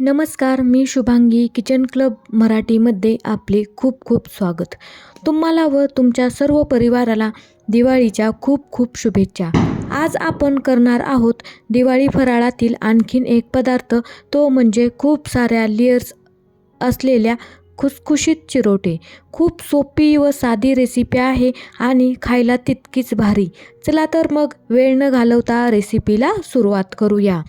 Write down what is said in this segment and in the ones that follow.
नमस्कार मी Shubhangi. Kitchen club मराठीमध्ये आपले खूप खूप स्वागत. तुम्हाला व तुमच्या सर्व परिवाराला दिवाळीच्या खूप खूप शुभेच्छा. आज आपण करणार आहोत दिवाळी फराळातील आणखीन एक पदार्थ. तो म्हणजे खूप साऱ्या लेयर्स असलेल्या खुसखुशीत चिरोटे. खूप सोपी व साधी रेसिपी आहे आणि खायला तितकीच भारी. चला तर मग वेळ न घालवता रेसिपीला सुरुवात करूया.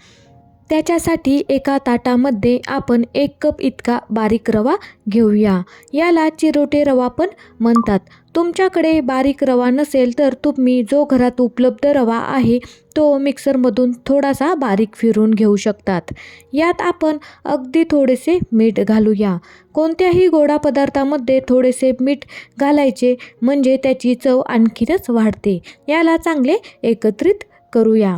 त्याच्यासाठी एका ताटामध्ये आपण एक कप इतका बारीक रवा घेऊया. याला चिरोटे रवा पण म्हणतात. तुमच्याकडे बारीक रवा नसेल तर तुम्ही जो घरात उपलब्ध रवा आहे तो मिक्सरमधून थोडासा बारीक फिरून घेऊ शकतात. यात आपण अगदी थोडेसे मीठ घालूया. कोणत्याही गोडा पदार्थामध्ये थोडेसे मीठ घालायचे म्हणजे त्याची चव आणखीनच वाढते. याला चांगले एकत्रित करूया.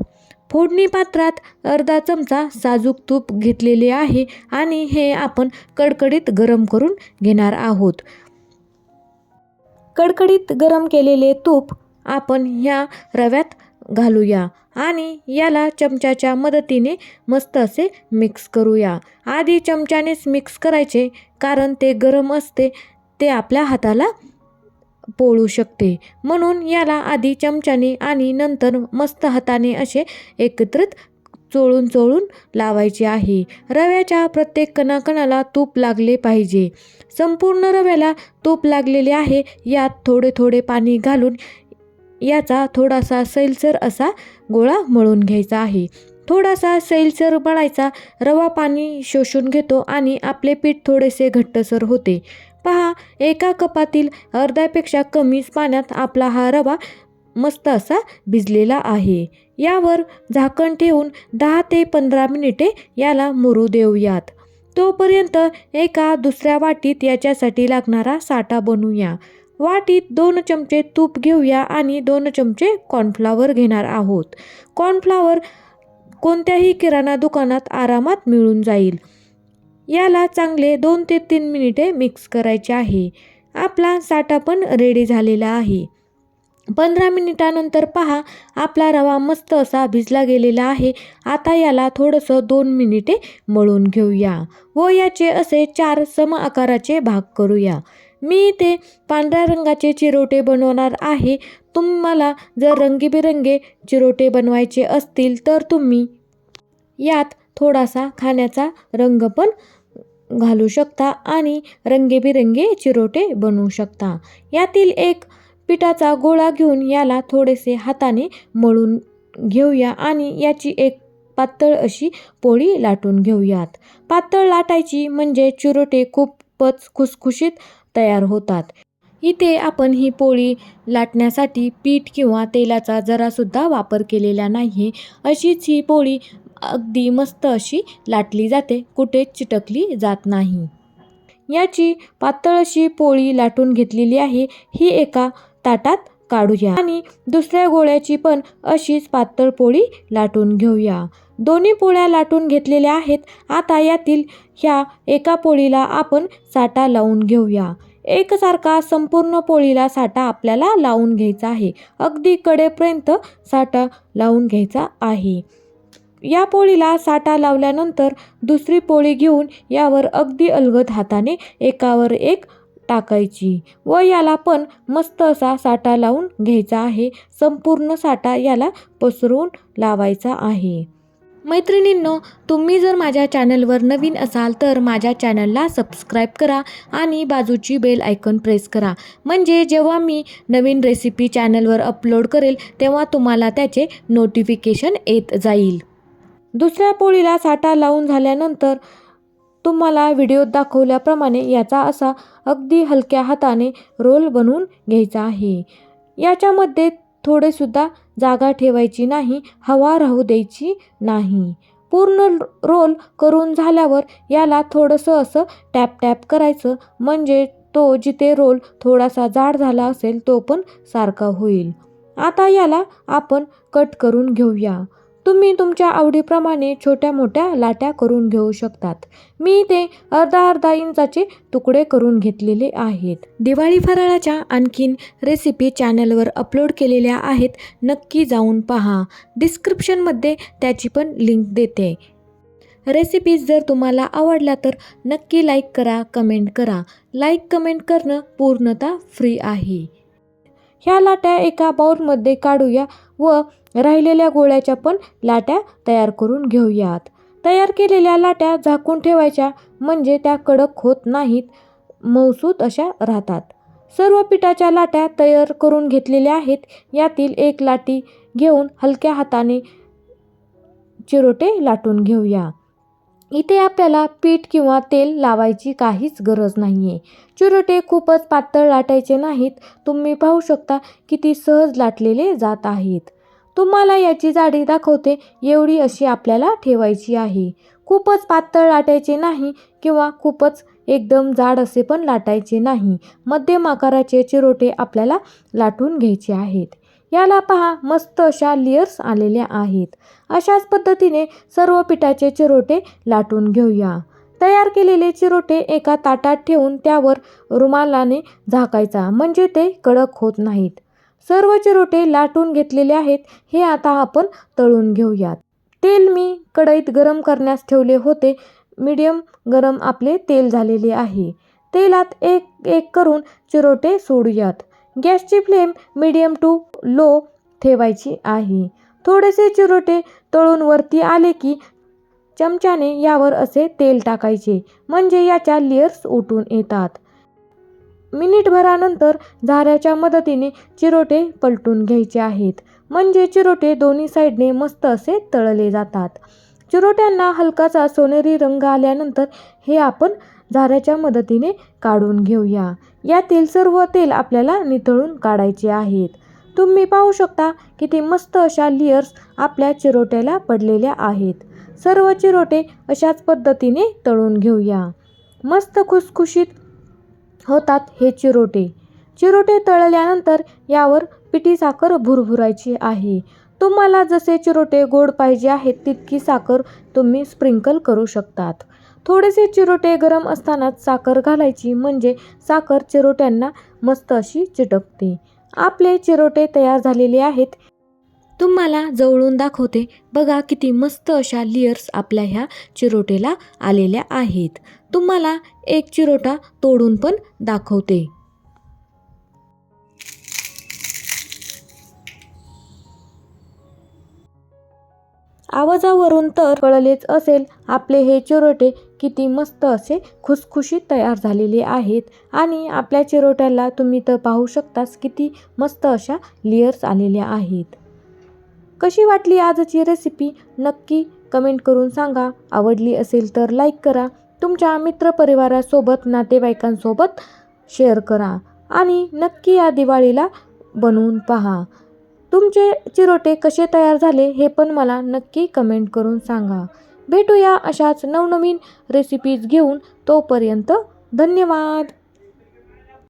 फोडणी पात्रात अर्धा चमचा साजूक तूप घेतलेले आहे आणि हे आपण कडकडीत गरम करून घेणार आहोत. कडकडीत गरम केलेले तूप आपण ह्या रव्यात घालूया आणि याला चमच्याच्या मदतीने मस्त असे मिक्स करूया. आधी चमच्यानेच मिक्स करायचे कारण ते गरम असते ते आपल्या हाताला पोळू शकते. म्हणून याला आधी चमच्याने आणि नंतर मस्त हाताने असे एकत्रित चोळून चोळून लावायचे आहे. रव्याच्या प्रत्येक कणाकणाला तूप लागले पाहिजे. संपूर्ण रव्याला तूप लागलेले आहे. यात थोडे थोडे पाणी घालून याचा थोडासा सैलसर असा गोळा मळून घ्यायचा आहे. थोडासा सैलसर मळायचा. रवा पाणी शोषून घेतो आणि आपले पीठ थोडेसे घट्टसर होते. पहा एका कपातील अर्ध्यापेक्षा कमीच पाण्यात आपला हा रवा मस्त असा भिजलेला आहे. यावर झाकण ठेवून दहा ते पंधरा मिनिटे याला मुरू देऊयात. तोपर्यंत एका दुसऱ्या वाटीत याच्यासाठी लागणारा साठा बनवूया. वाटीत दोन चमचे तूप घेऊया आणि दोन चमचे कॉर्नफ्लावर घेणार आहोत. कॉर्नफ्लावर कोणत्याही किराणा दुकानात आरामात मिळून जाईल. याला चांगले दोन ते तीन मिनिटे मिक्स करायचे आहे. आपला साठा पण रेडी झालेला आहे. पंधरा मिनिटानंतर पहा आपला रवा मस्त असा भिजला गेलेला आहे. आता याला थोडंसं दोन मिनिटे मळून घेऊया व याचे असे चार सम आकाराचे भाग करूया. मी ते पांढऱ्या रंगाचे चिरोटे बनवणार आहे. तुम्हाला जर रंगीबेरंगी चिरोटे बनवायचे असतील तर तुम्ही यात थोडासा खाण्याचा रंग पण घालू शकता आणि रंगीबेरंगी चिरोटे बनवू शकता. यातील एक पिठाचा गोळा घेऊन याला थोडेसे हाताने मळून घेऊया आणि याची एक पातळ अशी पोळी लाटून घेऊयात. पातळ लाटायची म्हणजे चिरोटे खूपच खुसखुशीत तयार होतात. इथे आपण ही पोळी लाटण्यासाठी पीठ किंवा तेलाचा जरासुद्धा वापर केलेला नाही अशीच ही पोळी अगदी मस्त अशी लाटली जाते कुठे चिटकली जात नाही. याची पातळ अशी पोळी लाटून घेतलेली आहे ही एका ताटात काढूया. आणि दुसऱ्या गोळ्याची पण अशीच पातळ पोळी लाटून घेऊया. दोन्ही पोळ्या लाटून घेतलेल्या आहेत आता यातील ह्या एका पोळीला आपण साठा लावून घेऊया. एकसारखा संपूर्ण पोळीला साठा आपल्याला लावून घ्यायचा आहे. अगदी कडेपर्यंत साठा लावून घ्यायचा आहे. या पोळीला साठा लावल्यानंतर दुसरी पोळी घेऊन यावर अगदी अलगद हाताने एकावर एक टाकायची व याला पण मस्त असा साठा लावून घ्यायचा आहे. संपूर्ण साठा याला पसरवून लावायचा आहे. मैत्रिणींनो तुम्ही जर माझ्या चॅनलवर नवीन असाल तर माझ्या चॅनलला सबस्क्राईब करा आणि बाजूची बेल आयकॉन प्रेस करा. म्हणजे जेव्हा मी नवीन रेसिपी चॅनलवर अपलोड करेल तेव्हा तुम्हाला त्याचे नोटिफिकेशन येत जाईल. दुसऱ्या पोळीला साठा लावून झाल्यानंतर तुम्हाला व्हिडिओत दाखवल्याप्रमाणे याचा असा अगदी हलक्या हाताने रोल बनवून घ्यायचा आहे. याच्यामध्ये थोडेसुद्धा जागा ठेवायची नाही हवा राहू द्यायची नाही. पूर्ण रोल करून झाल्यावर याला थोडंसं असं टॅप टॅप करायचं म्हणजे तो जिथे रोल थोडासा जाड झाला असेल तो पण सारखा होईल. आता याला आपण कट करून घेऊया. तुम्ही तुमच्या आवडीप्रमाणे छोट्या मोठ्या लाट्या करून घेऊ शकतात. मी ते अर्धा अर्धा इंचाचे तुकडे करून घेतलेले आहेत. दिवाळी फराळाच्या आणखीन रेसिपी चॅनलवर अपलोड केलेल्या आहेत. नक्की जाऊन पहा. डिस्क्रिप्शनमध्ये त्याची पण लिंक देते. रेसिपीज जर तुम्हाला आवडल्या तर नक्की लाईक करा कमेंट करा. लाईक कमेंट करणं पूर्णतः फ्री आहे. ह्या लाट्या एका बाउलमध्ये काढूया व राहिलेल्या गोळ्याच्या पण लाट्या तयार करून घेऊयात. तयार केलेल्या लाट्या झाकून ठेवायच्या म्हणजे त्या कडक होत नाहीत मौसूत अशा राहतात. सर्व पिठाच्या लाट्या तयार करून घेतलेल्या आहेत. यातील एक लाटी घेऊन हलक्या हाताने चिरोटे लाटून घेऊया. इथे आपल्याला पीठ किंवा तेल लावायची काहीच गरज नाही आहे चिरोटे खूपच पातळ लाटायचे नाहीत. तुम्ही पाहू शकता किती सहज लाटलेले जात आहेत. तुम्हाला याची जाडी दाखवते एवढी अशी आपल्याला ठेवायची आहे. खूपच पातळ लाटायचे नाही किंवा खूपच एकदम जाड असे पण लाटायचे नाही. मध्यम आकाराचे चिरोटे आपल्याला लाटून घ्यायचे आहेत. याला पहा मस्त अशा लेयर्स आलेल्या आहेत. अशाच पद्धतीने सर्व पिठाचे चिरोटे लाटून घेऊया. तयार केलेले चिरोटे एका ताटात ठेवून त्यावर रुमालाने झाकायचा म्हणजे ते कडक होत नाहीत. सर्व चिरोटे लाटून घेतलेले आहेत हे आता आपण तळून घेऊयात. तेल मी कढईत गरम करण्यास ठेवले होते. मीडियम गरम आपले तेल झालेले आहे. तेलात एक एक करून चिरोटे सोडूयात. गॅसची फ्लेम मीडियम टू लो ठेवायची आहे. थोडेसे चिरोटे तळून वरती आले की चमच्याने यावर असे तेल टाकायचे म्हणजे याच्या लेअर्स उठून येतात. मिनिटभरानंतर झाऱ्याच्या मदतीने चिरोटे पलटून घ्यायचे आहेत. म्हणजे चिरोटे दोन्ही साईडने मस्त असे तळले जातात. चिरोट्यांना हलकासा सोनेरी रंग आल्यानंतर हे आपण झाऱ्याच्या मदतीने काढून घेऊया. यातील सर्व तेल आपल्याला निथळून काढायचे आहेत. तुम्ही पाहू शकता किती मस्त अशा लेयर्स आपल्या चिरोट्याला पडलेल्या आहेत. सर्व चिरोटे अशाच पद्धतीने तळून घेऊया. मस्त खुसखुशीत होतात हे चिरोटे. चिरोटे तळल्यानंतर यावर पिठी साखर भुरभुरायची आहे. तुम्हाला जसे चिरोटे गोड पाहिजे आहेत तितकी साखर तुम्ही स्प्रिंकल करू शकतात. थोडेसे चिरोटे गरम असतानाच साखर घालायची म्हणजे साखर चिरोट्यांना मस्त अशी चिटकते. आपले चिरोटे तयार झालेले आहेत. तुम्हाला जवळून दाखवते बघा किती मस्त अशा लेयर्स आपल्या ह्या चिरोटेला आलेल्या आहेत. तुम्हाला एक चिरोटा तोडून पण दाखवते. आवाजावरून तर कळलेच असेल आपले हे चिरोटे किती मस्त असे खुसखुशीत तयार झालेले आहेत आणि आपल्या चिरोट्याला तुम्ही तर पाहू शकताच किती मस्त अशा लेयर्स आलेल्या आहेत. कशी वाटली आजची रेसिपी नक्की कमेंट करून सांगा. आवडली असेल तर लाईक करा. तुमच्या मित्रपरिवारासोबत नातेवाईकांसोबत शेअर करा आणि नक्की या दिवाळीला बनवून पहा. तुमचे चिरोटे कसे तयार झाले हे पण मला नक्की कमेंट करून सांगा. भेटूया अशाच नवनवीन रेसिपीज घेऊन तोपर्यंत धन्यवाद.